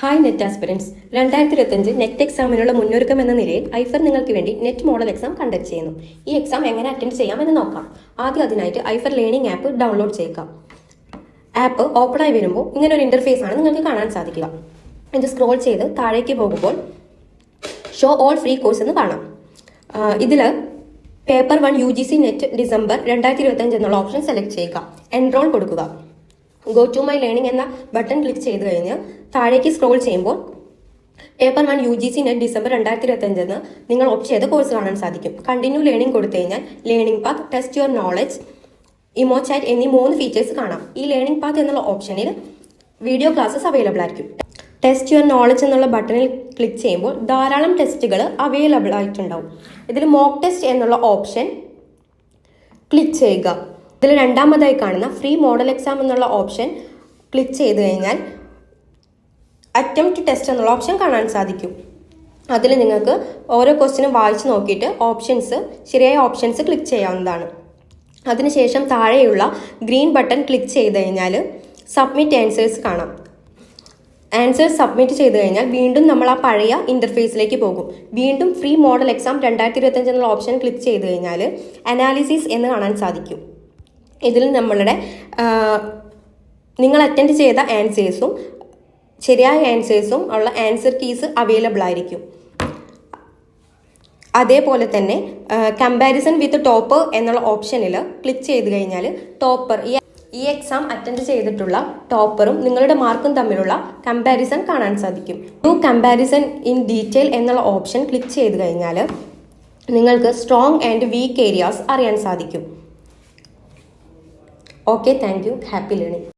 Hi net aspirants രണ്ടായിരത്തി ഇരുപത്തഞ്ച് net എക്സാമിനുള്ള മുന്നൊരുക്കം എന്ന നിലയിൽ ഐഫർ നിങ്ങൾക്ക് വേണ്ടി നെറ്റ് മോഡൽ എക്സാം കണ്ടക്ട് ചെയ്യുന്നു. ഈ എക്സാം എങ്ങനെ അറ്റൻഡ് ചെയ്യാമെന്ന് നോക്കാം. ആദ്യം അതിനായിട്ട് ഐഫർ ലേണിംഗ് ആപ്പ് ഡൗൺലോഡ് ചെയ്യുക. ആപ്പ് ഓപ്പൺ ആയി വരുമ്പോൾ ഇങ്ങനെ ഒരു ഇന്റർഫേസ് ആണ് നിങ്ങൾക്ക് കാണാൻ സാധിക്കുക. ഇത് സ്ക്രോൾ ചെയ്ത് താഴേക്ക് പോകുമ്പോൾ ഷോ ഓൾ ഫ്രീ കോഴ്സ് എന്ന് കാണാം. ഇതിൽ paper one U G C net December രണ്ടായിരത്തി ഇരുപത്തഞ്ച് എന്നുള്ള ഓപ്ഷൻ സെലക്ട് ചെയ്യുക. എൻറോൾ കൊടുക്കുക. ഗോ ടു മൈ ലേണിംഗ് എന്ന ബട്ടൺ ക്ലിക്ക് ചെയ്ത് കഴിഞ്ഞ് താഴേക്ക് സ്ക്രോൾ ചെയ്യുമ്പോൾ paper one U G C net December രണ്ടായിരത്തി ഇരുപത്തഞ്ചെന്ന് നിങ്ങൾ ഓപ്റ്റ് ചെയ്ത കോഴ്സ് കാണാൻ സാധിക്കും. കണ്ടിന്യൂ ലേണിംഗ് കൊടുത്തു കഴിഞ്ഞാൽ learning path test your knowledge IMO chat എന്നീ മൂന്ന് ഫീച്ചേഴ്സ് കാണാം. ഈ ലേണിംഗ് പാത്ത് എന്നുള്ള ഓപ്ഷനിൽ വീഡിയോ ക്ലാസ്സസ് അവൈലബിൾ ആയിരിക്കും. ടെസ്റ്റ് യുവർ നോളജ് എന്നുള്ള ബട്ടണിൽ ക്ലിക്ക് ചെയ്യുമ്പോൾ ധാരാളം ടെസ്റ്റുകൾ അവൈലബിൾ ആയിട്ടുണ്ടാവും. ഇതിൽ മോക്ക് ടെസ്റ്റ് എന്നുള്ള ഓപ്ഷൻ ക്ലിക്ക് ചെയ്യുക. ഇതിൽ രണ്ടാമതായി കാണുന്ന ഫ്രീ മോഡൽ എക്സാം എന്നുള്ള ഓപ്ഷൻ ക്ലിക്ക് ചെയ്ത് കഴിഞ്ഞാൽ അറ്റംപ്റ്റ് ടെസ്റ്റ് എന്നുള്ള ഓപ്ഷൻ കാണാൻ സാധിക്കും. അതിൽ നിങ്ങൾക്ക് ഓരോ ക്വസ്റ്റിനും വായിച്ച് നോക്കിയിട്ട് ഓപ്ഷൻസ് ശരിയായ ഓപ്ഷൻസ് ക്ലിക്ക് ചെയ്യാവുന്നതാണ്. അതിനുശേഷം താഴെയുള്ള ഗ്രീൻ ബട്ടൺ ക്ലിക്ക് ചെയ്ത് കഴിഞ്ഞാൽ സബ്മിറ്റ് ആൻസേഴ്സ് കാണാം. ആൻസേഴ്സ് സബ്മിറ്റ് ചെയ്ത് കഴിഞ്ഞാൽ വീണ്ടും നമ്മൾ ആ പഴയ ഇന്റർഫേസിലേക്ക് പോകും. വീണ്ടും ഫ്രീ മോഡൽ എക്സാം രണ്ടായിരത്തി ഇരുപത്തഞ്ച് എന്നുള്ള ഓപ്ഷൻ ക്ലിക്ക് ചെയ്ത് കഴിഞ്ഞാൽ അനാലിസിസ് എന്ന് കാണാൻ സാധിക്കും. ഇതിൽ നമ്മളുടെ നിങ്ങൾ അറ്റൻഡ് ചെയ്ത ആൻസേഴ്സും ശരിയായ ആൻസേഴ്സും ഉള്ള ആൻസർ കീസ് അവൈലബിൾ ആയിരിക്കും. അതേപോലെ തന്നെ കമ്പാരിസൺ വിത്ത് ടോപ്പർ എന്നുള്ള ഓപ്ഷനിൽ ക്ലിക്ക് ചെയ്ത് കഴിഞ്ഞാൽ ടോപ്പർ ഈ ഈ എക്സാം അറ്റൻഡ് ചെയ്തിട്ടുള്ള ടോപ്പറും നിങ്ങളുടെ മാർക്കും തമ്മിലുള്ള കമ്പാരിസൺ കാണാൻ സാധിക്കും. ടു കമ്പാരിസൺ ഇൻ ഡീറ്റെയിൽ എന്നുള്ള ഓപ്ഷൻ ക്ലിക്ക് ചെയ്ത് കഴിഞ്ഞാൽ നിങ്ങൾക്ക് സ്ട്രോങ് ആൻഡ് വീക്ക് ഏരിയാസ് അറിയാൻ സാധിക്കും. Okay thank you happy learning